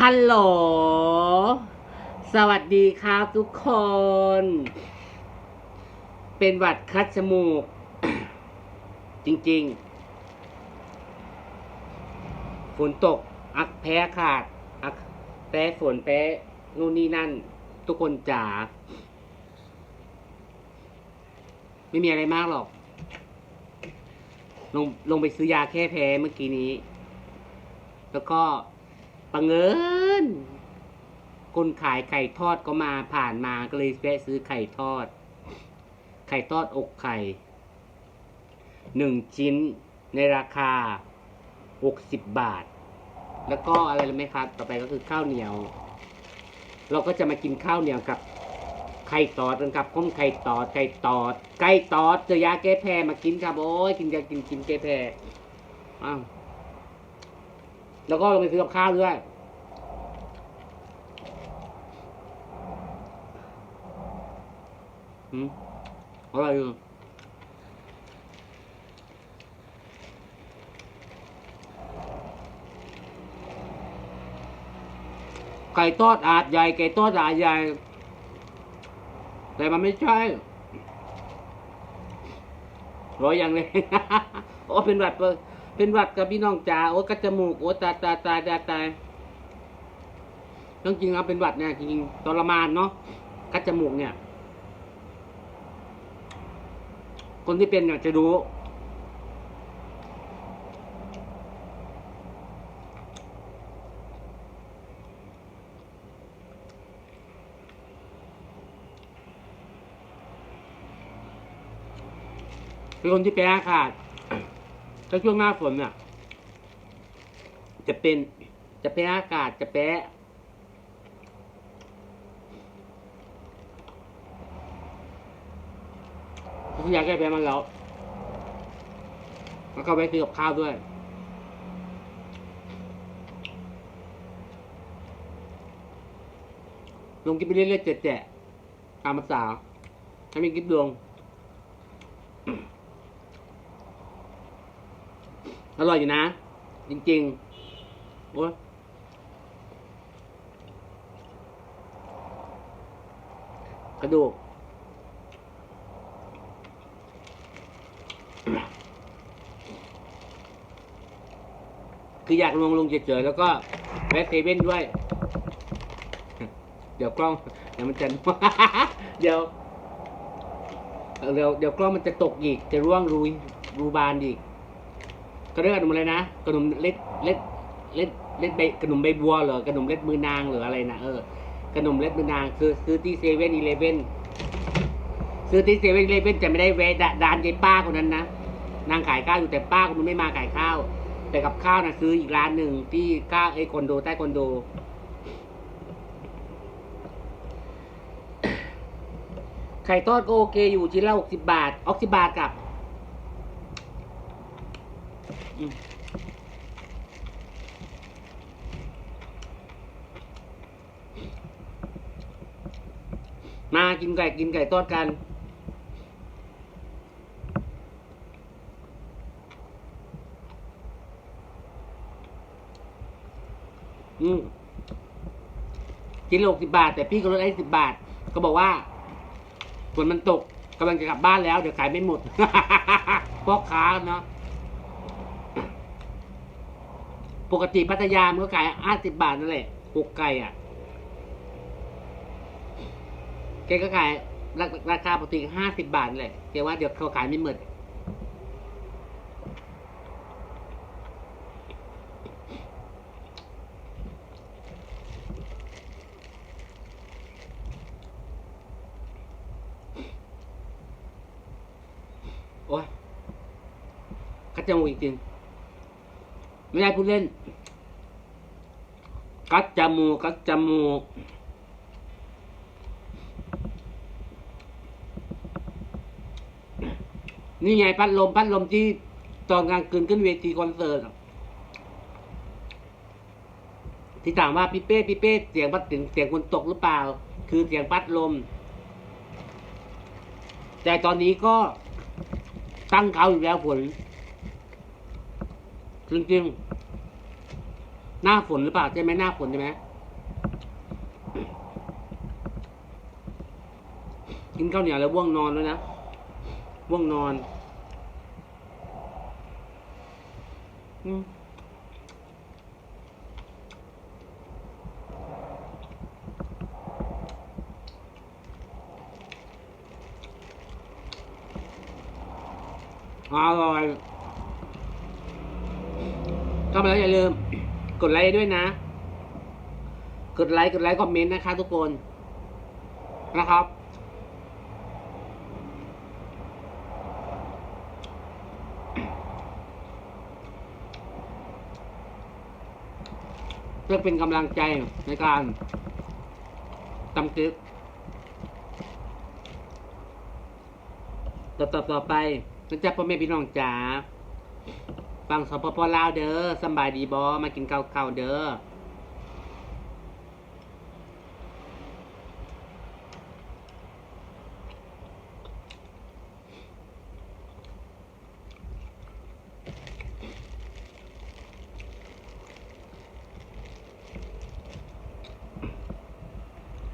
ฮัลโหล สวัสดีครับทุกคน เป็นหวัดคัดจมูก จริงๆ ฝนตก อักแพ้ขาด อักแพ้ฝนแพ้นู่นนี่นั่น ทุกคนจ๋า ไม่มีอะไรมากหรอก ลงลงไปซื้อยาแค่แพ้เมื่อกี้นี้ แล้วก็ปังเอิญ คนขายไข่ทอดก็มาผ่านมาก็เลยแวะซื้อไข่ทอด ไข่ทอดอกไข่หนึ่งชิ้นในราคาหกสิบบาท แล้วก็อะไรรู้ไหมครับ ต่อไปก็คือข้าวเหนียว เราก็จะมากินข้าวเหนียวกับไข่ตอดกันครับข้มไข่ตอดไข่ตอดไก่ตอดเจอยาแก้แพ้มากินครับโอ้ยกินยากินกินแก้แพ้อ้าวแล้วก็เราไปซื้อกับข้าวด้วย อืมอะไรอยู่ไก่ทอดอาดใหญ่ไก่ทอดอาดใหญ่ แต่มันไม่ใช่ร้อยอย่างเลย โอ้เป็นหวัดเปนเป็นหวัดกับพี่น้องจ๋าโอ้กระจมูกโอ้ตาตายตายตายตายต้องจริงครับเป็นหวัดเนี่ยจริงๆทรมานเนาะกัดจมูกเนี่ย คนที่เป็นเนี่ยจะรู้ เป็นคนที่แพ้อากาศถ้าช่วงหน้าฝนเนี่ยจะเป็นจะแพ้อากาศจะแพ้ ผมอยากแก้แพ้มันแล้ว แล้วก็ไปซื้อกับข้าวด้วย ลงกินไปเรื่อยๆแจะๆตามภาษาให้มีกินดวง อร่อยอยู่นะ จริงๆ โอ้ยกระดูก คืออยากลงลงเฉยๆแล้วก็แวะเซเว่นด้วย เดี๋ยวกล้องเดี๋ยวมันจะเดี๋ยวเดี๋ยวเดี๋ยวกล้องมันจะตกอีก จะร่วงรูรูบานอีกก็เรียกขนมอะไรนะขนมเล็ดเล็ดเล็ดเล็ดใบขนมใบบัวเหรอขนมเล็ดมือนางหรืออะไรนะเออขนมเล็ดมือนางคือซื้อที่เซเว่นอีเลฟเว่น ซื้อที่เซเว่นเลเว่นจะไม่ได้แวะดร้านยายป้าคนนั้นนะนางขายข้าวอยู่แต่ป้าคนนั้นไม่มาขายข้าว แต่กับข้าวนะซื้ออีกร้านหนึ่งที่ก้าไอ้คอนโดใต้คอนโดไข่ทอดก็โอเคอยู่ชิ้นละหกสิบาทออกสิบาทกับมากินไก่กินไก่ทอดกัน อืมชิ้นละหกสิบาท แต่พี่ก็ลดให้สิบบาท ก็บอกว่าฝนมันตกกำลังจะกลับบ้านแล้ว เดี๋ยวขายไม่หมดพ่อค้าเนาะปกติพัทยามันก็ขายห้าสิบบาทนั่นแหละหกไก่อะแกก็ขายราคาปกติห้าสิบบาทนั่นแหละแกว่าเดี๋ยวเขาขายไม่หมด ดจมูกจริงๆไม่ได้พูดเล่น กัดจมูก กัดจมูก นี่ไงพัดลม พัดลมที่ตอนกลางคืนขึ้นเวทีคอนเสิร์ตที่ถามว่าพี่เป้พี่เป้เสียงพัดถึงเสียงคนตกหรือเปล่า คือเสียงพัดลม แต่ตอนนี้ก็ตั้งเขาอยู่แล้วฝน จริงๆ หน้าฝนหรือเปล่าใช่ไหมหน้าฝนใช่ไหมกินข้าวเหนียวแล้วว่วงนอนแล้วนะว่วงนอน อืมอร่อย ก็มาแล้วอย่าลืม กดไลค์ด้วยนะ กดไลค์กดไลค์คอมเมนต์นะคะ ทุกคนนะครับ เพื่อเป็นกำลังใจในการทำคลิปต่อต่อต่อไปนะจ๊ะพ่อแม่พี่น้องจ๋า ฟังสปปลาวเด้อสบายดีบอมากินข้าวข้าวเด้อ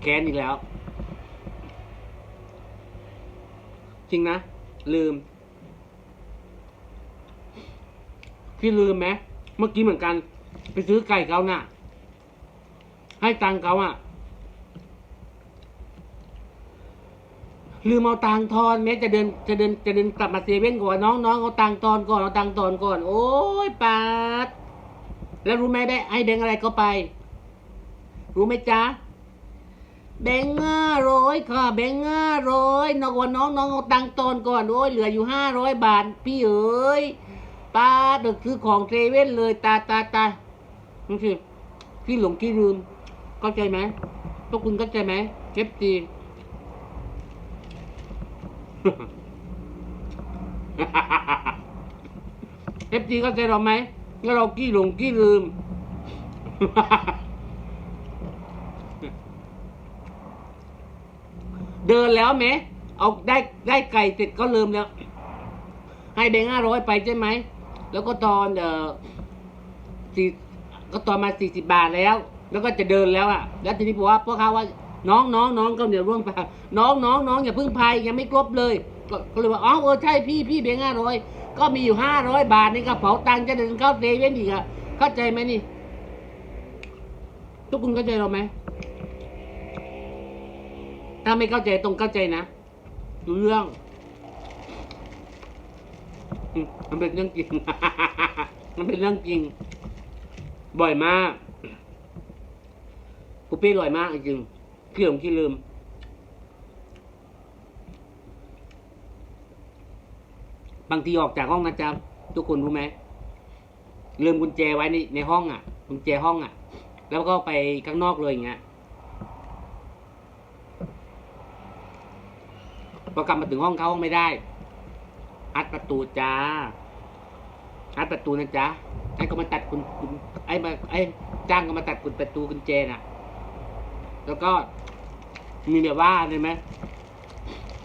แค้นอีกแล้ว จริงนะ ลืม พี่ลืมไหมเมื่อกี้เหมือนกัน ไปซื้อไก่เขาน่ะ ให้ตังเขาอะ ลืมเอาตังทอนแม้จะเดินจะเดินจะเดินกลับมาเซเว่นก่อนน้องน้องเอาตังทอนก่อนเอาตังทอนก่อน โอ้ยปาดแล้วรู้ไหมได้ไอ้แบงอะไรก็ไป รู้ไหมจ๊ะแบงค์ห้าร้อยค่ะแบงค์ห้าร้อยนอกวันน้องน้องเอาตังตอนก่อนโอ้ยเหลืออยู่ห้าร้อยบาท พี่เอ๋ย ป้าเด็กซื้อของเซเว่นเลยตาตาตานี่คือพี่หลงพี่ลืมเข้าใจไหมพวกคุณเข้าใจไหมเก็บจีเอฟจีเข้าใจเราไหมงั้นเรากี้หลงกี้ลืม เดินแล้วไหม เอาได้ได้ไก่เสร็จก็ลืมแล้ว ให้แบงค์ห้าร้อยไปใช่ไหม แล้วก็ตอนเออสี่ก็ตอนมาสี่สิบาทแล้ว แล้วก็จะเดินแล้วอะ แล้วทีนี้บอกว่าพวกเขาว่าน้องน้องน้องก็เดี๋ยวร่วงไปน้องน้องน้องอย่าพิ่งพายยังไม่ครบเลยก็เลยว่าอ๋อเออใช่พี่พี่แบงค์ห้าร้อยก็มีอยู่ห้าร้อยบาทในกระเป๋าตังค์จะเดินเข้าเซเว่นอีกอะเข้าใจไหมนี่ ทุกคนเข้าใจเราไหมถ้าไม่เข้าใจตรงเข้าใจนะรู้เรื่อง มันเป็นเรื่องจริง มันเป็นเรื่องจริง บ่อยมากกูปี้บ่อยมากจริงพี่หลงที่ลืม บางทีออกจากห้องนะจ๊ะทุกคนรู้ไหมลืมกุญแจไว้ในในห้องอะ กุญแจห้องอะ แล้วก็ไปข้างนอกเลยอย่างเงี้ยพอกลับมาถึงห้องเขาไม่ได้ อัดประตูจ้า อัดประตูนะจ๊ะ ไอ้ก็มาตัดคุณคุณไอ้มาไอ้จ้างก็มาตัดคุณประตูกุญแจน่ะ แล้วก็มีแบบว่าเห็นไหม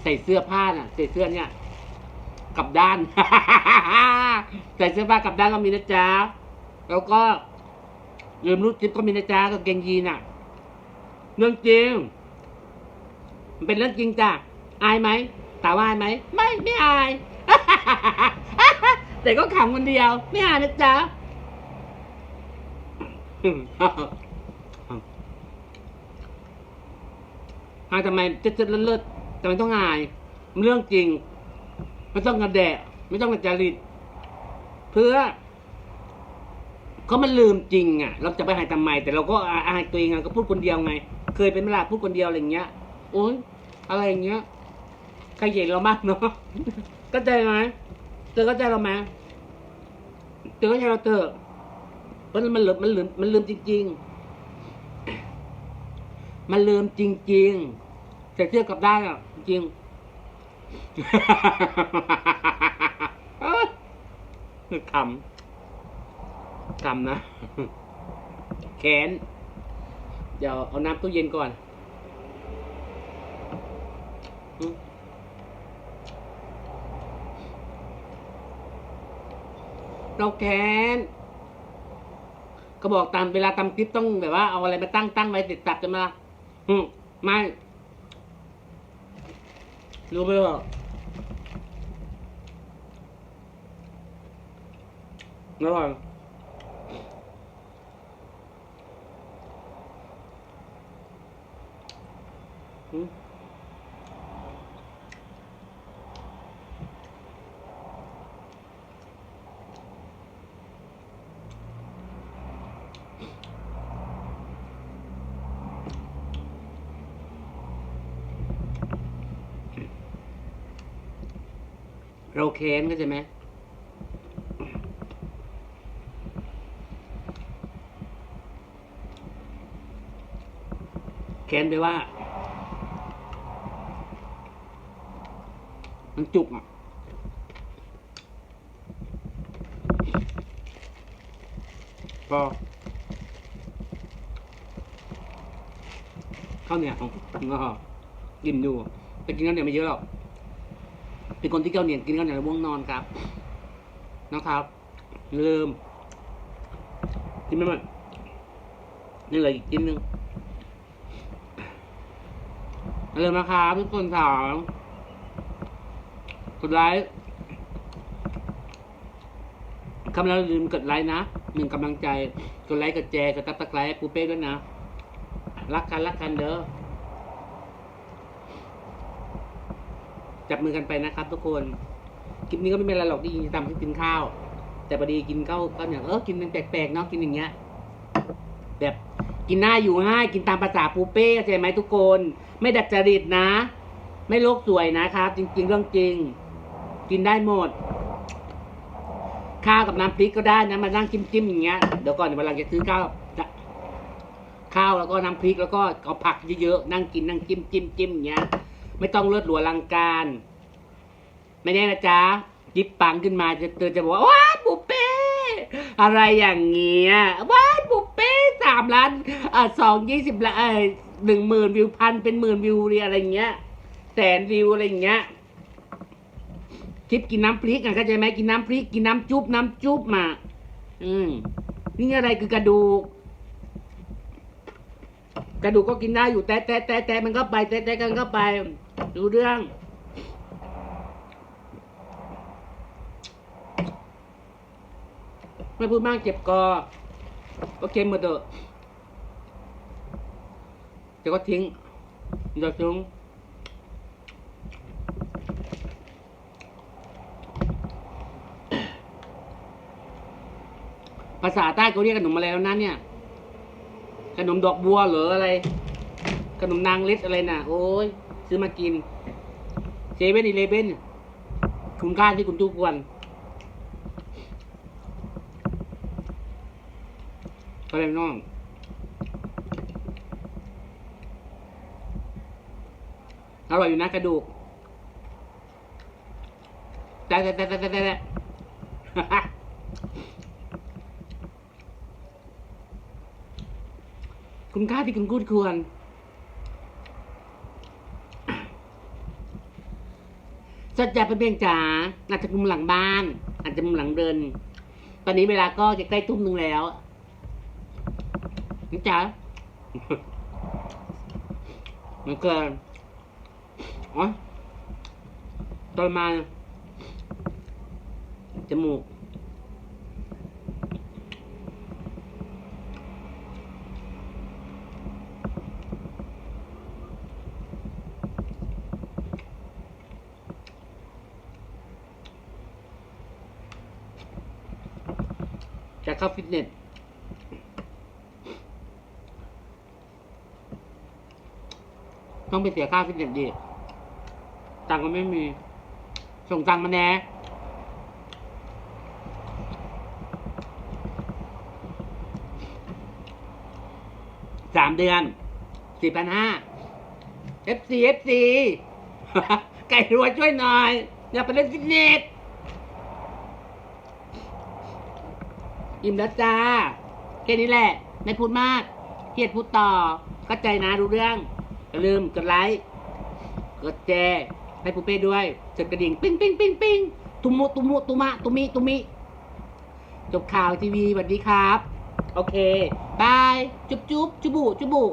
ใส่เสื้อผ้าน่ะ ใส่เสื้อเนี่ยกลับด้าน ใส่เสื้อผ้ากลับด้านก็มีนะจ๊ะ แล้วก็ลืมรูดจิ๊บก็มีนะจ๊ะกับเกงยีนอะ เรื่องจริง มันเป็นเรื่องจริงจ้ะ อายไหมถามว่าอายไหม ไม่ ไม่อาย แต่ก็ขำคนเดียว ไม่อายนะจ๊ะอาทำไมเจะจะเลิศๆทำไมต้องอาย มันเรื่องจริง ไม่ต้องกระแดะ ไม่ต้องกระจริต เพื่อเขามันลืมจริงอะ เราจะไปหายทำไม แต่เราก็อายตัวเองอะก็พูดคนเดียวไง เคยเป็นเวลาพูดคนเดียวอะไรเงี้ย โอ๊ยอะไรอย่างเงี้ยใครเห็นเรามากเนาะ เข้าใจไหมเธอเข้าใจเราไหมเธอเข้าใจเราเถอเพราะมันลืมมันลืมมันลืมจริง ๆ มันลืมจริงๆแต่เทียบกับได้อะจริงคำคำนะ แขน เดี๋ยวเอาน้ำตู้เย็นก่อนอืม เราแค้นก็บอกตามเวลาทำคลิปต้องแบบว่าเอาอะไรมาตั้งตั้งไว้เสร็จสับจะมาอืมไม่รู้ไหมว่าอร่อยอืม เราเค้นเข้าใจไหมแค้นไปว่า มันจุกอะก็ข้าวเหนียวก็กินดูแต่กินข้าวเหนียวไม่เยอะหรอก เป็นคนที่ข้าเหนียวกินข้าวเหนียวแล้วง่วงนอนครับ นะครับลืมกินไม่หมดนี่เหลยอีกกินหนึ่งอย่มนะครับทุกคนสาวกดไลค์คำเราลืมกดไลค์นะหนึ่งกำลังใจ กดไลค์กดแชร์กดตับตะไคร้ปูเป้ด้วยนะ รักกันรักกันเด้อ จับมือกันไปนะครับทุกคนคลิปนี้ก็ไม่เป็นไรหรอกที่จริงๆทำที่กินข้าว แต่พอดีกินข้าวก็อย่างเออกินเป็นแปลกๆเนาะกินอย่างเงี้ย แบบกินหน้าอยู่ง่ายกินตามภาษาปูเป้เข้าใจไหมทุกคน ไม่ดัดจริตนะ ไม่โลกสวยนะครับ จริง ๆ เรื่องจริง กินได้หมด ข้าวกับน้ำพริกก็ได้นะมานั่งจิ้มจิ้มๆอย่างเงี้ยเดี๋ยวก่อนเดี๋ยวลังจะซื้อข้าวข้าวแล้วก็น้ำพริกแล้วก็เอาผักเยอะๆนั่งกินนั่งจิ้มจิ้มจิ้มอย่างเงี้ย ไม่ต้องเลือดหลวลังการ ไม่แน่นะจ๊ะยิบปังขึ้นมาจะเตือนจะบอกว่าว้ายปูเป้อะไรอย่างเงี้ยว้ายปูเป้สามล้านอ่าสองยี่สิบล้านเอ้ยหนึ่งหมื่นวิวพันเป็นหมื่นวิวเรียอะไรเงี้ยแสนวิวอะไรเงี้ยคลิปกินน้ำพริกอะเข้าใจไหมกินน้ำพริกกินน้ำจุ๊บน้ำจุ๊บมา อืมนี่อะไรคือกระดูก กระดูกก็กินได้อยู่แต่แต่แต่แต่มันก็ไปแต่แต่กันก็ไป ดูเรื่อง ไม่พูดมากเจ็บคอโอเคหมดเถอะเดี๋ยวก็ทิ้งเดี๋ยวทิ้งภาษาใต้เขาเรียกขนมอะไรแล้วนะเนี่ย ขนมดอกบัวหรืออะไร ขนมนางเล็ดอะไรน่ะ โอ้ย ซื้อมากินเซเว่นอีเลเว่นคุณค่าที่คุณทุกวันก็เลยน้องอร่อยอยู่นะกระดูกแต่แต่แต่แต่แต่แต่คุณค่าที่คุณกูดควร สัจจะเป็นเพียงจ๋าอาจจะมุมหลังบ้าน อาจจะมุมหลังเดิน ตอนนี้เวลาก็จะใกล้ทุ่มหนึ่งแล้วจ๋ามันเกินอ๋อตอนมาจมูก จะเข้าฟิตเนสต้องไปเสียค่าฟิตเนสดิตังก็ไม่มี ส่งตังมาแน่สามเดือนสี่พันห้า FC FC ไก่รัวช่วยหน่อย อยากไปเล่นฟิตเนส อิ่มแล้วจ้าแค่นี้แหละ ไม่พูดมากเครียดพูดต่อเข้าใจนะรู้เรื่องอย่าลืมกดไลค์กดแชร์ให้ปูเป้ด้วยจดกระดิ่งปิ้งปิ้งปิ้งปิ้งตุมุตุมุตุมะตุมิตุมิจบข่าวทีวีสวัสดีครับ โอเคบาย จุ๊บจุ๊บจุบุจุบุ